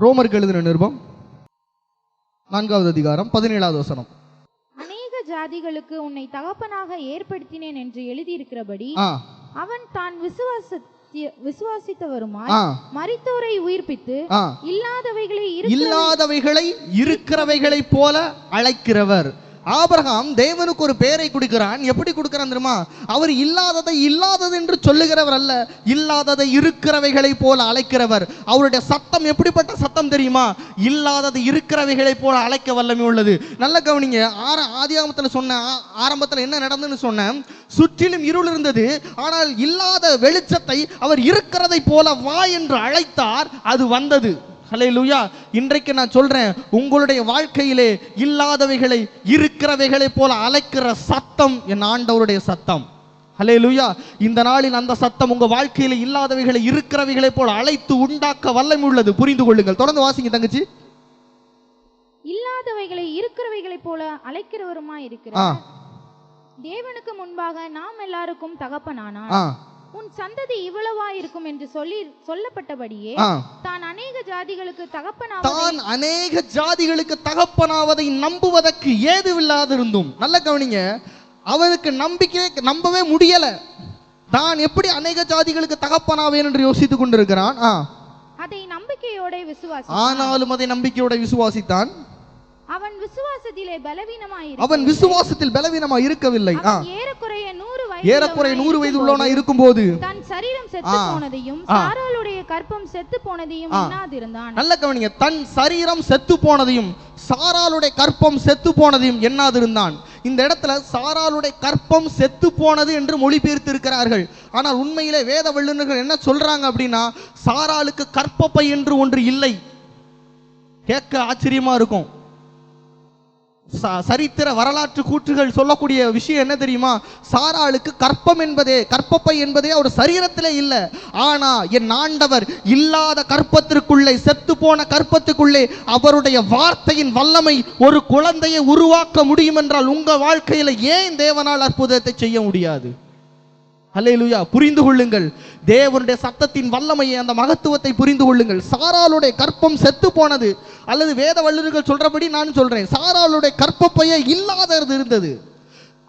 ரோமருக்கு எழுதின நிருபம் நான்காவது அதிகாரம் பதினேழாவது வசனம். அநேக ஜாதிகளுக்கு உன்னை தகப்பனாக ஏற்படுத்தினேன் என்று எழுதியிருக்கிறபடி அவன் தான் விசுவாச விசுவாசித்தவருமாய் மரித்தோரை உயிர்ப்பித்து இல்லாதவைகளை இல்லாதவைகளை இருக்கிறவைகளைப் போல அழைக்கிறவர். ஆபரகாம் தேவனுக்கு ஒரு பெயரை கொடுக்கிறான். எப்படி கொடுக்கிறான் தெரியுமா? அவர் இல்லாததை இல்லாதது என்று சொல்லுகிறவர் அல்ல. இல்லாததை இருக்கிறவைகளைப் போல அழைக்கிறவர். அவருடைய சத்தம் எப்படிப்பட்ட சத்தம் தெரியுமா? இல்லாதது இருக்கிறவைகளைப் போல அழைக்க வல்லமை உள்ளது. நல்ல கவனிங்க. ஆர ஆதியாமத்தில் சொன்ன ஆரம்பத்தில் என்ன நடந்துன்னு சொன்னேன் சுற்றிலும் இருள் இருந்தது. ஆனால் இல்லாத வெளிச்சத்தை அவர் இருக்கிறதை போல வா என்று அழைத்தார். அது வந்தது. ஹalleluya. இன்றைக்கு நான் சொல்றேன் உங்களுடைய வாழ்க்கையிலே இல்லாதவைகளை இருக்கிறவைகளை போல அழைக்கிற சத்தம் என் ஆண்டவருடைய சத்தம். ஹalleluya. இந்த நாளில் அந்த சத்தம் உங்க வாழ்க்கையில இல்லாதவைகளை இருக்கிறவைகளை போல அழைத்து உண்டாக்க வல்லமை உள்ளது. புரிந்து கொள்ளுங்கள். தொடர்ந்து வாசிங்க தங்கச்சி. இல்லாதவைகளை இருக்கிறவைகளைப் போல அழைக்கிறவருமாய் ஆ. இருக்கிறார் தேவனுக்கு முன்பாக நாம் எல்லாருக்கும் தகப்பனானார் ஆ. உன் சந்ததி இவ்வளவா இருக்கும் என்று சொல்லி சொல்லப்பட்டபடியே தான் அநேக ஜாதிகளுக்கு தகப்பனாவதை தான் அநேக ஜாதிகளுக்கு தகப்பனாவதை நம்புவதற்கு ஏதுவில்லாதிருந்தும். நல்ல கவனிங்க. அவனுக்கு நம்பிக்கை நம்பவே முடியல. தான் எப்படி அநேக ஜாதிகளுக்கு தகப்பனாவேன் என்று யோசித்துக் கொண்டிருக்கிறான்? அதை நம்பிக்கையோட விசுவாசி ஆனாலும் அதை நம்பிக்கையோட விசுவாசித்தான். அவன் விசுவாசத்திலே பலவீனமாய் அவன் விசுவாசத்தில் பலவீனமா இருக்கவில்லை. ஏறக்குறைய நூறு வயது ஏறக்குறைய நூறு வயது உள்ளவனா இருக்கும்போது. தன் சரீரம் செத்து. போனதையும். சாராளுடைய கற்பம் செத்து போனதையும். எண்ணாதிருந்தான். நல்ல கவனிங்க. தன் சரீரம் செத்து போனதையும் சாராளுடைய கற்பம் செத்து போனதையும் எண்ணாதிருந்தான். இந்த இடத்துல சாராளுடைய கற்பம் செத்து போனது என்று மொழிபெயர்த்து இருக்கிறார்கள் ஆனால் உண்மையிலே வேத வல்லுநர்கள் என்ன சொல்றாங்க அப்படின்னா சாராளுக்கு கற்பப்பை என்று ஒன்று இல்லை. கேட்க ஆச்சரியமா இருக்கும். சரித்திர வரலாற்று கூற்றுகள் சொல்லக்கூடிய விஷயம் என்ன தெரியுமா? சாராளுக்கு கற்பம் என்பதே கற்பப்பை என்பதே அவர் சரீரத்திலே இல்லை. ஆனா என் ஆண்டவர் இல்லாத கற்பத்திற்குள்ளே செத்து போன கற்பத்துக்குள்ளே அவருடைய வார்த்தையின் வல்லமை ஒரு குழந்தையை உருவாக்க முடியும் என்றால் உங்க வாழ்க்கையில ஏன் தேவனால் அற்புதத்தை செய்ய முடியாது? அல்லேலூயா புரிந்து கொள்ளுங்கள். தேவனுடைய சத்தத்தின் வல்லமையை அந்த மகத்துவத்தை புரிந்து கொள்ளுங்கள். சாராளுடைய கற்பம் செத்து போனது அல்லது வேத வல்லுநர்கள் சொல்றபடி நான் சொல்றேன். சாராளுடைய கற்பப்பையே இல்லாதது இருந்தது.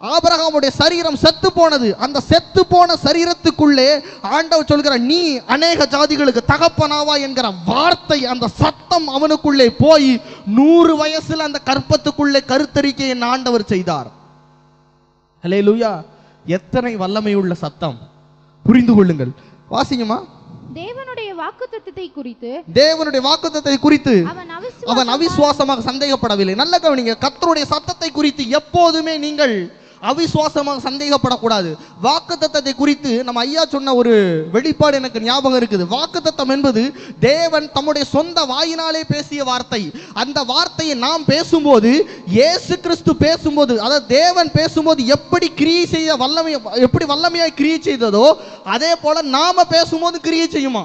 ஆபிரகாமுடைய சரீரம் செத்து போனது அந்த செத்து போன சரீரத்துக்குள்ளே ஆண்டவர் சொல்கிறார் நீ அநேக ஜாதிகளுக்கு தகப்பனாவா என்கிற வார்த்தை அந்த சத்தம் அவனுக்குள்ளே போய் நூறு வயசுல அந்த கற்பத்துக்குள்ளே கருத்தறிக்கையை ஆண்டவர் செய்தார். ஹalleluya எத்தனை வல்லமையுள்ள சத்தம்? புரிந்து கொள்ளுங்கள். வாசிங்கம்மா. தேவனுடைய வாக்குத்தத்தத்தை குறித்து தேவனுடைய வாக்குத்தத்தை குறித்து அவன் அவன் அவிசுவாசம் அவிசுவாசமாக சந்தேகப்படவில்லை. நல்ல கவனிங்க கர்த்தருடைய சத்தத்தை குறித்து எப்போதுமே நீங்கள் அவிசுவாசமாக சந்தேகப்படக்கூடாது. வாக்குத்தத்தை குறித்து நம்ம ஐயா சொன்ன ஒரு வெளிப்பாடு எனக்கு ஞாபகம் இருக்குது. வாக்குத்தத்தம் என்பது தேவன் தம்முடைய சொந்த வாயினாலே பேசிய வார்த்தை. அந்த வார்த்தையை நாம் பேசும்போது இயேசு கிறிஸ்து பேசும்போது அதாவது தேவன் பேசும்போது எப்படி கிரியை செய்ய வல்லமை எப்படி வல்லமையாய் கிரியை செய்ததோ அதே போல நாம பேசும்போது கிரியை செய்யுமா?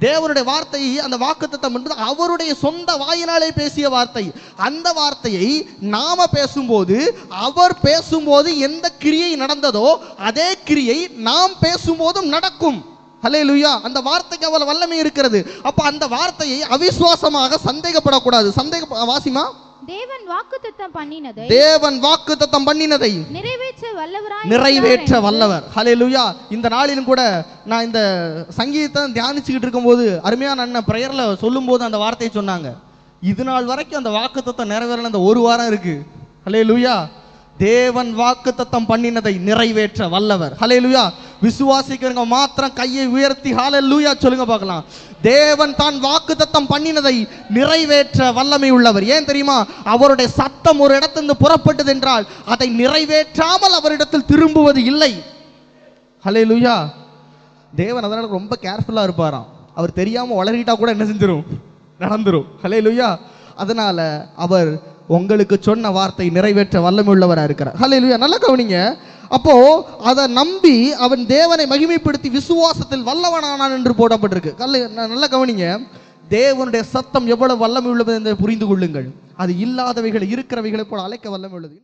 தேவனுடைய வார்த்தை அந்த வாக்குத்தத்தம் என்பது அவருடைய சொந்த வாயினாலே பேசிய வார்த்தை. அந்த வார்த்தையை நாம பேசும்போது அவர் பேசும்போது எந்த கிரியை நடந்ததோ அதே கிரியை நாம் பேசும்போதும் நடக்கும். ஹalleluya அந்த வார்த்தைக்கு அவள் வல்லமை இருக்கிறது. அப்போ அந்த வார்த்தையை அவிசுவாசமாக சந்தேகப்படக்கூடாது. சந்தேக வாசிமா? தேவன் வாக்குத்தத்தம் பண்ணினதை தேவன் வாக்குத்தத்தம் பண்ணினதை நிறைவேற்ற வல்லவராய் நிறைவேற்ற வல்லவர். ஹalleluya இந்த நாளிலும் கூட நான் இந்த சங்கீதத்தை தியானிச்சுக்கிட்டு இருக்கும்போது அருமையான அண்ணன் பிரேயர்ல சொல்லும்போது அந்த வார்த்தையை சொன்னாங்க. இது நாள் வரைக்கும் அந்த வாக்குத்தத்தம் நிறைவேறல அந்த ஒரு வாரம் இருக்கு. ஹalleluya தேவன் வாக்குத்தத்தம் பண்ணினதை நிறைவேற்ற வல்லவர். ஹalleluya விசுவாசிக்கிறவங்க மாத்திரம் கையை உயர்த்தி ஹாலல்லூயா சொல்லுங்க பார்க்கலாம். தேவன் தான் வாக்குத்தத்தம் பண்ணினதை நிறைவேற்ற வல்லமை உள்ளவர். ஏன் தெரியுமா? அவருடைய சத்தம் ஒரு இடத்திலிருந்து புறப்பட்டது என்றால் அதை நிறைவேற்றாமல் அவரிடத்தில் திரும்புவது இல்லை. ஹலே லூயா தேவன் அதனால ரொம்ப கேர்ஃபுல்லா இருப்பாராம். அவர் தெரியாம வளரிட்டா கூட என்ன செஞ்சிடும் நடந்துரும். லூயா அதனால அவர் உங்களுக்கு சொன்ன வார்த்தை நிறைவேற்ற வல்லமை உள்ளவராக இருக்கிறார். ஹalleluya நல்லா கவனிங்க. அப்போ அதை நம்பி அவன் தேவனை மகிமைப்படுத்தி விசுவாசத்தில் வல்லவனானான் என்று போடப்பட்டிருக்கு. கல்ல நல்லா கவனிங்க. தேவனுடைய சத்தம் எவ்வளவு வல்லமை உள்ளது என்று புரிந்து கொள்ளுங்கள். அது இல்லாதவைகளை இருக்கிறவைகளை போல அழைக்க வல்லமை உள்ளது.